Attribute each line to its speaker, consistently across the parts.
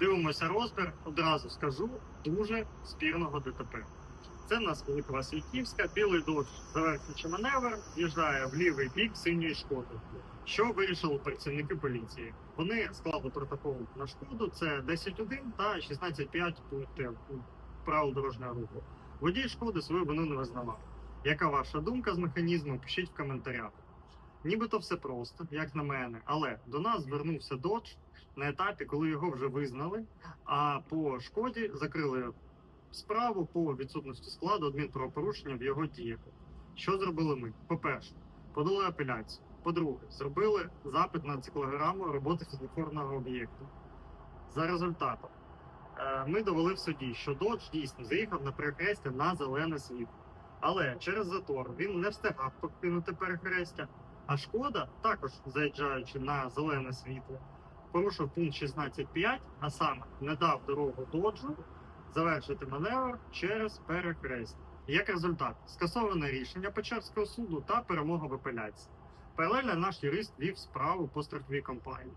Speaker 1: Дивимося розбір, одразу скажу, дуже спірного ДТП. Це в нас Велика Васильківська, білий дощ завершуючи маневр, в'їжджає в лівий бік синьої шкоди. Що вирішили працівники поліції? Вони склали протокол на шкоду, це 10.1 та 16.5 пунктів правил дорожнього руху. Водій шкоди свою вину не визнавав. Яка ваша думка з механізму? Пишіть в коментарях. Нібито все просто, як на мене, але до нас звернувся додж на етапі, коли його вже визнали, а по шкоді закрили справу по відсутності складу адмінправопорушення в його діях. Що зробили ми? По-перше, подали апеляцію. По-друге, зробили запит на циклограму роботи фізофорного об'єкту. За результатом, е, ми довели в суді, що додж дійсно заїхав на перехрестя на зелене світло. Але через затор він не встигав покинути перехрестя, а шкода, також заїжджаючи на зелене світло, порушив пункт 16.5, а саме не дав дорогу доджу завершити маневр через перехрестя. Як результат, скасоване рішення Печерського суду та перемога в апеляції. Паралельно наш юрист вів справу по страховій компанії,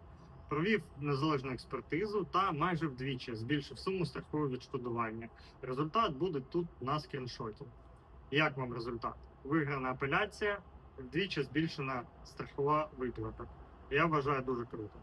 Speaker 1: провів незалежну експертизу та майже вдвічі збільшив суму страхового відшкодування. Результат буде тут на скріншоті. Як вам результат? Виграна апеляція, вдвічі збільшена страхова виплата. Я вважаю дуже круто.